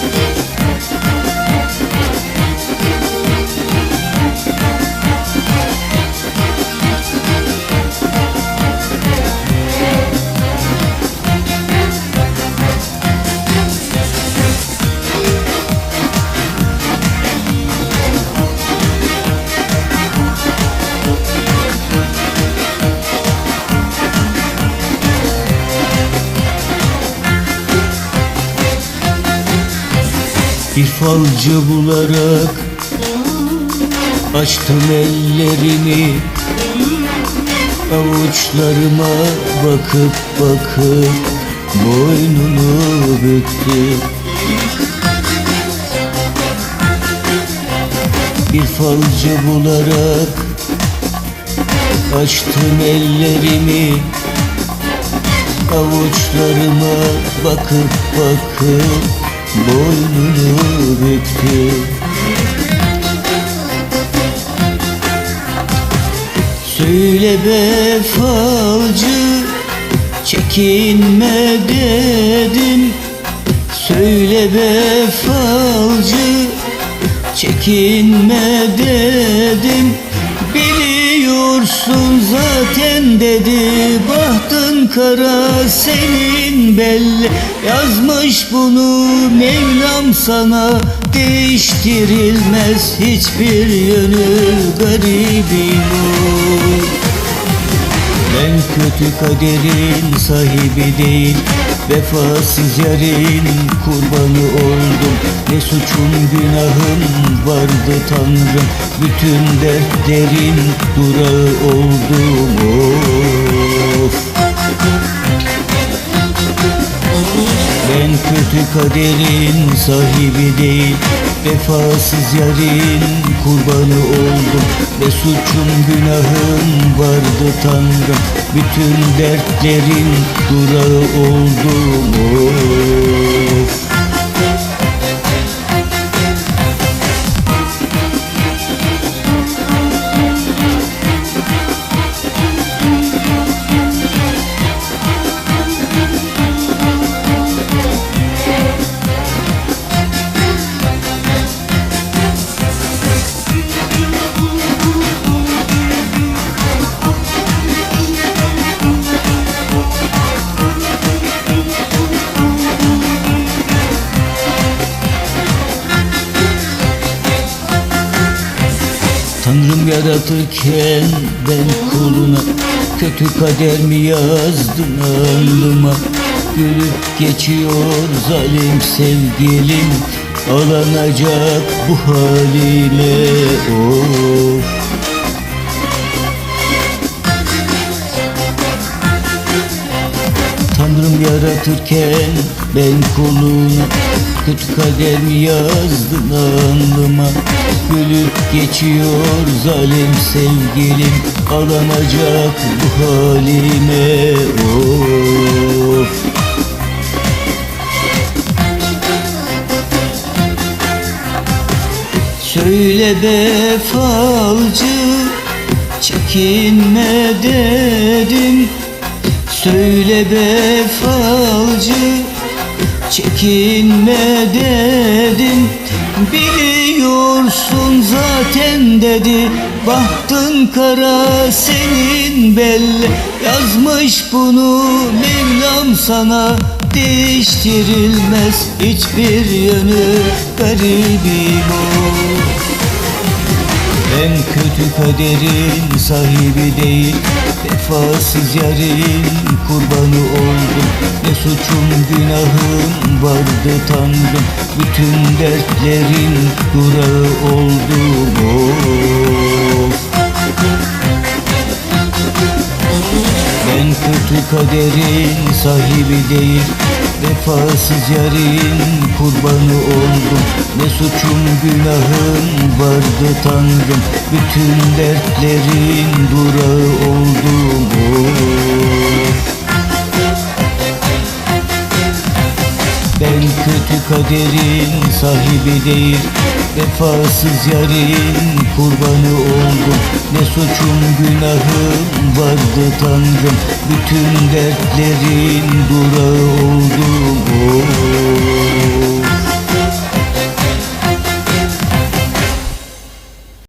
Peace. Bir falcı bularak Açtım ellerimi Avuçlarıma bakıp bakıp Boynunu büktü. Bir falcı bularak Açtım ellerimi Avuçlarıma bakıp bakıp Boynunu büktü Söyle be falcı Çekinme dedim Söyle be falcı Çekinme dedim Biliyorsun zaten dedi Bahtın kara senin belli. Yazmış bunu Mevlam sana. Değiştirilmez hiçbir yönü Garibim o ben kötü kaderin sahibi değil Vefasız yarın kurbanı oldum. Ne suçum günahım vardı tanrım Bütün dertlerin durağı oldum of Ben kötü kaderin sahibi değil Vefasız yarın kurbanı oldum. Ve suçum günahım vardı tanrım. Bütün dertlerin durağı oldum. Of yaratırken ben kuluna Kötü kader mi yazdın alnıma Gülüp geçiyor zalim sevgilim Ağlanacak bu haline of. Tanrım yaratırken ben kuluna Kötü kader mi yazdın alnıma. Gülüp geçiyor zalim sevgilim. Ağlanacak bu halime of. Söyle be falcı Çekinme dedim. Söyle be falcı Çekinme dedim. Biliyorsun zaten dedi. Bahtın kara senin belli. Yazmış bunu Mevlam sana. Değiştirilmez hiçbir yönü Garibim o ben kötü kaderin sahibi değil Vefasız yarın kurbanı oldum. Ne suçum günahım vardı tanrım Bütün dertlerin durağı oldum. Of. Ben kötü kaderin sahibi değil Vefasız yarın kurbanı oldum. Ne suçum günahım vardı tanrım. Bütün dertlerin durağı oldum. of Ben kötü kaderin sahibi değil Vefasız yarın kurbanı oldum. Ne suçum günahım vardı tanrım Bütün dertlerin durağı oldum